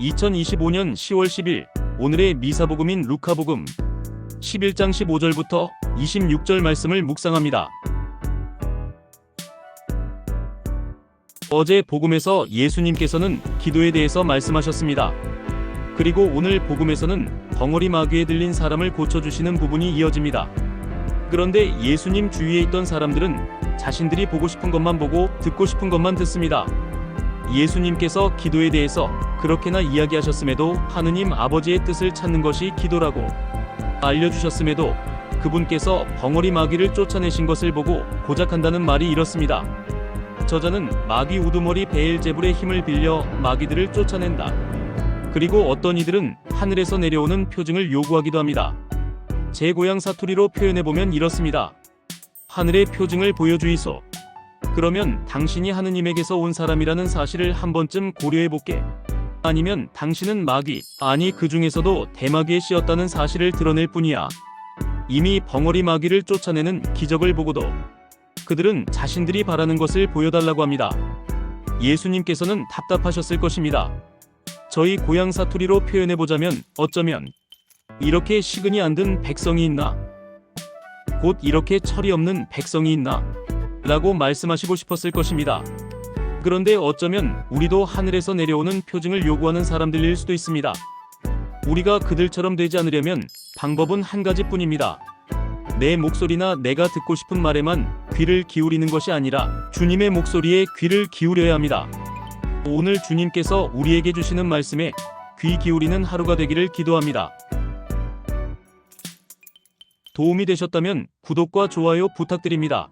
2025년 10월 10일 오늘의 미사복음인 루카복음 11장 15절부터 26절 말씀을 묵상합니다. 어제 복음에서 예수님께서는 기도에 대해서 말씀하셨습니다. 그리고 오늘 복음에서는 벙어리 마귀에 들린 사람을 고쳐주시는 부분이 이어집니다. 그런데 예수님 주위에 있던 사람들은 자신들이 보고 싶은 것만 보고 듣고 싶은 것만 듣습니다. 예수님께서 기도에 대해서 그렇게나 이야기하셨음에도 하느님 아버지의 뜻을 찾는 것이 기도라고 알려주셨음에도 그분께서 벙어리 마귀를 쫓아내신 것을 보고 고작한다는 말이 이렇습니다. 저자는 마귀 우두머리 베엘제불의 힘을 빌려 마귀들을 쫓아낸다. 그리고 어떤 이들은 하늘에서 내려오는 표징을 요구하기도 합니다. 제 고향 사투리로 표현해보면 이렇습니다. 하늘의 표징을 보여주이소. 그러면 당신이 하느님에게서 온 사람이라는 사실을 한 번쯤 고려해볼게. 아니면 당신은 마귀, 아니 그 중에서도 대마귀에 씌었다는 사실을 드러낼 뿐이야. 이미 벙어리 마귀를 쫓아내는 기적을 보고도 그들은 자신들이 바라는 것을 보여달라고 합니다. 예수님께서는 답답하셨을 것입니다. 저희 고향 사투리로 표현해보자면 어쩌면 이렇게 시근이 안 든 백성이 있나? 곧 이렇게 철이 없는 백성이 있나? 라고 말씀하시고 싶었을 것입니다. 그런데 어쩌면 우리도 하늘에서 내려오는 표징을 요구하는 사람들일 수도 있습니다. 우리가 그들처럼 되지 않으려면 방법은 한 가지뿐입니다. 내 목소리나 내가 듣고 싶은 말에만 귀를 기울이는 것이 아니라 주님의 목소리에 귀를 기울여야 합니다. 오늘 주님께서 우리에게 주시는 말씀에 귀 기울이는 하루가 되기를 기도합니다. 도움이 되셨다면 구독과 좋아요 부탁드립니다.